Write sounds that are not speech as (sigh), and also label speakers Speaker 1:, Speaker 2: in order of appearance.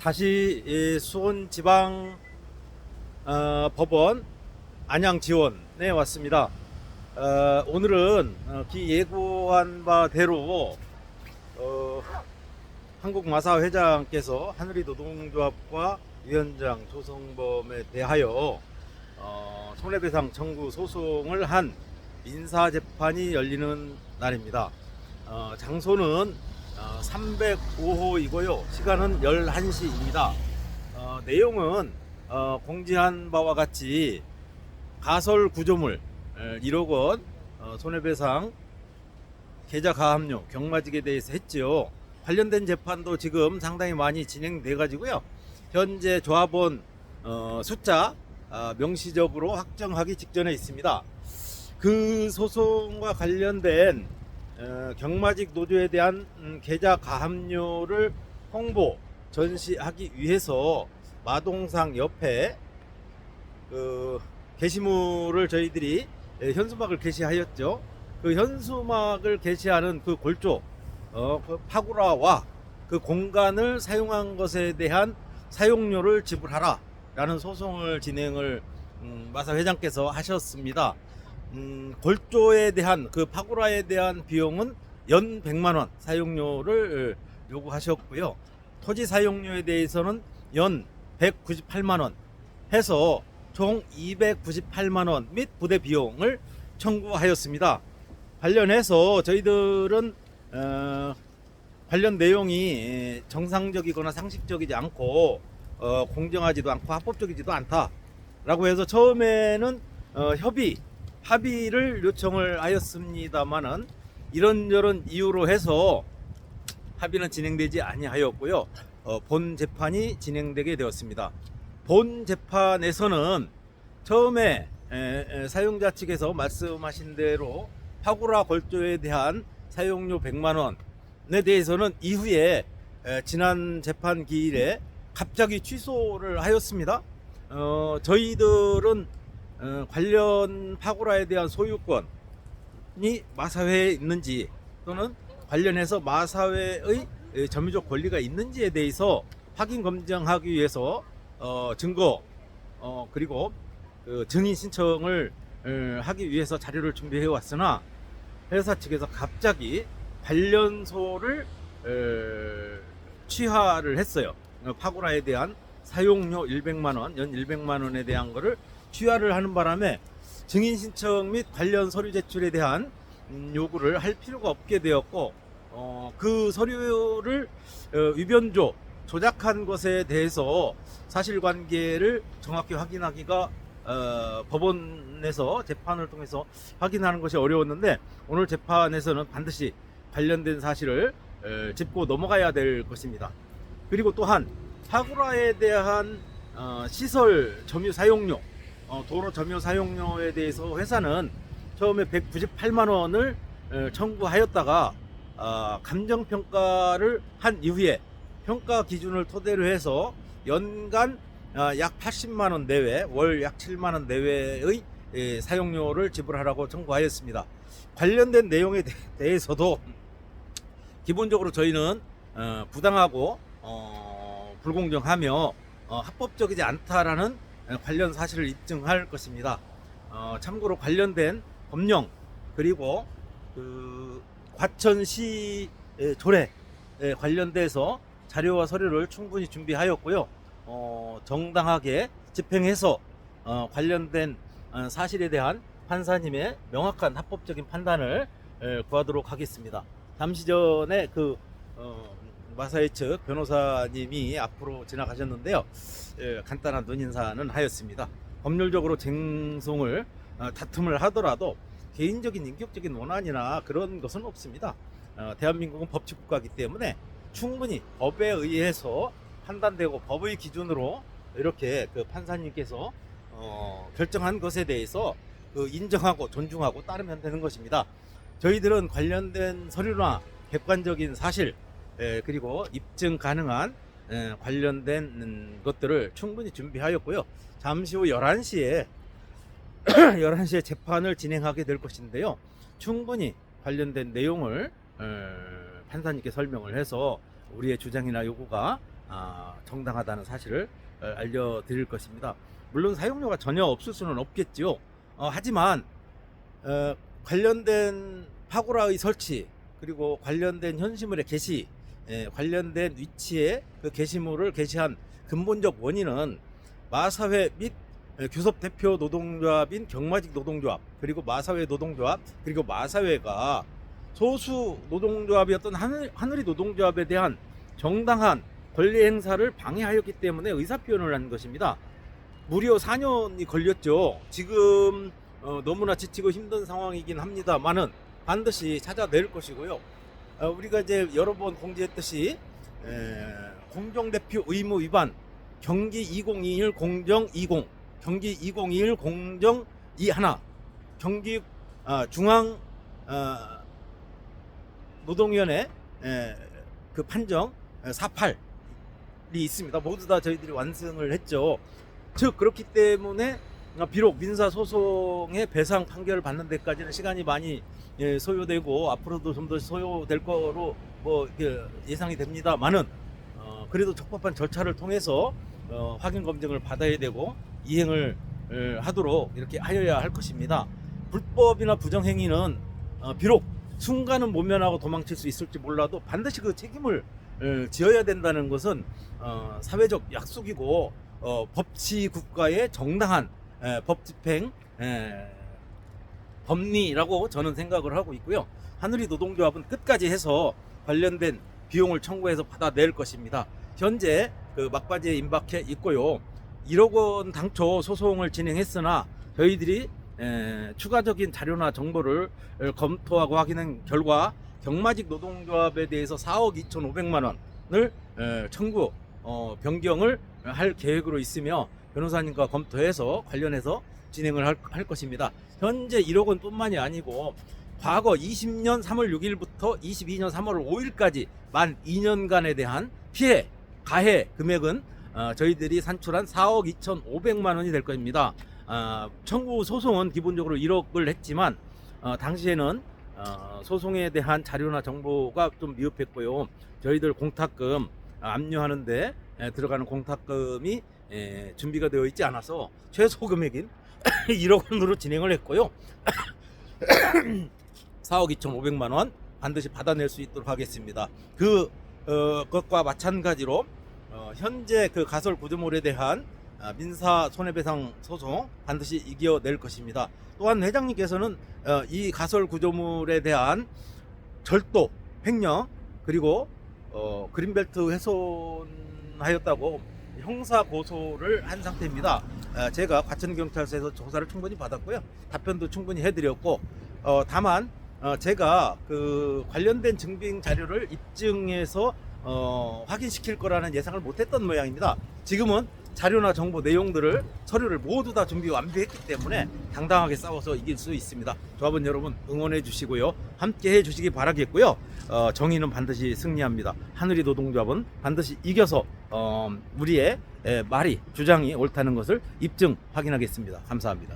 Speaker 1: 다시 이 수원 지방 어, 법원 안양 지원에 왔습니다. 어, 오늘은 어, 기 예고한 바대로 어, 한국마사 회장께서 하늘이 노동조합과 위원장 조성범에 대하여 어, 손해배상 청구 소송을 한 민사 재판이 열리는 날입니다. 어, 장소는 어, 305호이고요. 시간은 11시입니다. 어, 내용은 어, 공지한 바와 같이 가설 구조물 에, 1억 원 어, 손해배상 계좌 가압류 경마직에 대해서 했지요. 관련된 재판도 지금 상당히 많이 진행돼 가지고요. 현재 조합원 어, 숫자 아, 명시적으로 확정하기 직전에 있습니다. 그 소송과 관련된 어, 경마직 노조에 대한 음, 계좌 가압류를 홍보 전시하기 위해서 마동상 옆에 그 게시물을 저희들이 예, 현수막을 게시하였죠. 그 현수막을 게시하는 그 골조 어, 그 파구라와 그 공간을 사용한 것에 대한 사용료를 지불하라 라는 소송을 진행을 음, 마사 회장께서 하셨습니다. 음, 골조에 대한 그 파구라에 대한 비용은 연 100만 원 사용료를 요구하셨고요. 토지 사용료에 대해서는 연 198만 원 해서 총 298만 원 및 부대 비용을 청구하였습니다. 관련해서 저희들은 어, 관련 내용이 정상적이거나 상식적이지 않고 어, 공정하지도 않고 합법적이지도 않다라고 해서 처음에는 어, 협의 합의를 요청을 하였습니다만은 이런저런 이유로 해서 합의는 진행되지 아니하였고요. 어, 본 재판이 진행되게 되었습니다. 본 재판에서는 처음에 에, 에, 사용자 측에서 말씀하신 대로 파구라 골조에 대한 사용료 100만 원에 대해서는 이후에 에, 지난 재판 기일에 갑자기 취소를 하였습니다. 어, 저희들은 어, 관련 파구라에 대한 소유권이 마사회에 있는지 또는 관련해서 마사회의 에, 점유적 권리가 있는지에 대해서 확인 검증하기 위해서 어, 증거 어, 그리고 그 증인 신청을 에, 하기 위해서 자료를 준비해 왔으나 회사 측에서 갑자기 관련소를 에, 취하를 했어요. 어, 파고라에 대한 사용료 100만 원, 연 100만 원에 대한 거를 취하를 하는 바람에 증인 신청 및 관련 서류 제출에 대한 음, 요구를 할 필요가 없게 되었고 어, 그 서류를 어, 위변조 조작한 것에 대해서 사실관계를 정확히 확인하기가 어, 법원에서 재판을 통해서 확인하는 것이 어려웠는데 오늘 재판에서는 반드시 관련된 사실을 에, 짚고 넘어가야 될 것입니다. 그리고 또한 파구라에 대한 어, 시설 점유 사용료, 어, 도로 점유 사용료에 대해서 회사는 처음에 198만 원을 에, 청구하였다가 아, 감정 평가를 한 이후에 평가 기준을 토대로 해서 연간 아, 약 80만 원 내외, 월 약 7만 원 내외의 예, 사용료를 지불하라고 청구하였습니다. 관련된 내용에 대- 대해서도 기본적으로 저희는 어, 부당하고 어, 불공정하며 어, 합법적이지 않다라는 어, 관련 사실을 입증할 것입니다. 어, 참고로 관련된 법령 그리고 그 과천시 의 조례에 관련돼서 자료와 서류를 충분히 준비하였고요. 어, 정당하게 집행해서 어, 관련된 어, 사실에 대한 판사님의 명확한 합법적인 판단을 에, 구하도록 하겠습니다. 잠시 전에 그 어, 마사회 측 변호사님이 앞으로 지나가셨는데요. 에, 간단한 눈인사는 하였습니다. 법률적으로 쟁송을 어, 다툼을 하더라도 개인적인 인격적인 원한이나 그런 것은 없습니다. 어, 대한민국은 법치국가이기 때문에 충분히 법에 의해서 판단되고 법의 기준으로 이렇게 그 판사님께서 어, 결정한 것에 대해서 그 인정하고 존중하고 따르면 되는 것입니다. 저희들은 관련된 서류나 객관적인 사실 에, 그리고 입증 가능한 에, 관련된 음, 것들을 충분히 준비하였고요. 잠시 후 11시에 11시에 (clears throat) 재판을 진행하게 될 것인데요. 충분히 관련된 내용을 에, 판사님께 설명을 해서 우리의 주장이나 요구가 아, 정당하다는 사실을 어, 알려드릴 것입니다. 물론 사용료가 전혀 없을 수는 없겠지요. 어, 하지만 어, 관련된 파고라의 설치 그리고 관련된 현시물의 게시 예, 관련된 위치에 그 게시물을 게시한 근본적 원인은 마사회 및 예, 교섭 대표 노동조합인 경마직 노동조합 그리고 마사회 노동조합 그리고 마사회가 소수 노동조합이었던 하늘, 하늘이 노동조합에 대한 정당한 권리 행사를 방해하였기 때문에 의사 표현을 한 것입니다. 무려 4년이 걸렸죠. 지금 어, 너무나 지치고 힘든 상황이긴 합니다만은 반드시 찾아낼 것이고요. 어, 우리가 이제 여러 번 공지했듯이 에, 공정대표 의무 위반 경기 2021 공정 20 경기 2021 공정 21 경기 아, 중앙 아, 노동위원회 에, 그 판정 48이 있습니다. 모두 다 저희들이 완승을 했죠. 즉 그렇기 때문에 아, 비록 민사 소송의 배상 판결을 받는 데까지는 시간이 많이 예, 소요되고 앞으로도 좀 더 소요될 거로 뭐 예상이 됩니다만은 어, 그래도 적법한 절차를 통해서 어, 확인 검증을 받아야 되고 이행을 에, 하도록 이렇게 하여야 할 것입니다. 불법이나 부정행위는 어, 비록 순간은 모면하고 도망칠 수 있을지 몰라도 반드시 그 책임을 에, 지어야 된다는 것은 어, 사회적 약속이고 어, 법치 국가의 정당한 에, 법 집행 에, 법리라고 저는 생각을 하고 있고요. 하늘이 노동조합은 끝까지 해서 관련된 비용을 청구해서 받아낼 것입니다. 현재 그 막바지에 임박해 있고요. 1억 원 당초 소송을 진행했으나 저희들이 에, 추가적인 자료나 정보를 에, 검토하고 확인한 결과 경마직 노동조합에 대해서 4억 2,500만 원을 에, 청구 어, 변경을 할 계획으로 있으며 변호사님과 검토해서 관련해서 진행을 할, 할 것입니다. 현재 1억 원뿐만이 아니고 과거 20년 3월 6일부터 22년 3월 5일까지 만 2년간에 대한 피해 가해 금액은 어, 저희들이 산출한 4억 2,500만 원이 될 것입니다. 어, 청구 소송은 기본적으로 1억을 했지만 어, 당시에는 어, 소송에 대한 자료나 정보가 좀 미흡했고요. 저희들 공탁금 압류하는데 에, 들어가는 공탁금이 에, 준비가 되어 있지 않아서 최소 금액인 1억 (coughs) 원으로 진행을 했고요. (coughs) 4억 2,500만 원 반드시 받아낼 수 있도록 하겠습니다. 그 어, 것과 마찬가지로 어, 현재 그 가설 구조물에 대한 아, 민사 손해배상 소송 반드시 이겨낼 것입니다. 또한 회장님께서는 어, 이 가설 구조물에 대한 절도, 횡령 그리고 어, 그린벨트 훼손 하였다고 형사 고소를 한 상태입니다. 아, 제가 과천 경찰서에서 조사를 충분히 받았고요. 답변도 충분히 해드렸고 어, 다만 어, 제가 그 관련된 증빙 자료를 입증해서 어, 확인시킬 거라는 예상을 못했던 모양입니다. 지금은 자료나 정보 내용들을 서류를 모두 다 준비 완비했기 때문에 당당하게 싸워서 이길 수 있습니다. 조합원 여러분 응원해 주시고요. 함께 해 주시기 바라겠고요. 어, 정의는 반드시 승리합니다. 하늘이 노동조합은 반드시 이겨서 어, 우리의 에, 말이 주장이 옳다는 것을 입증 확인하겠습니다. 감사합니다.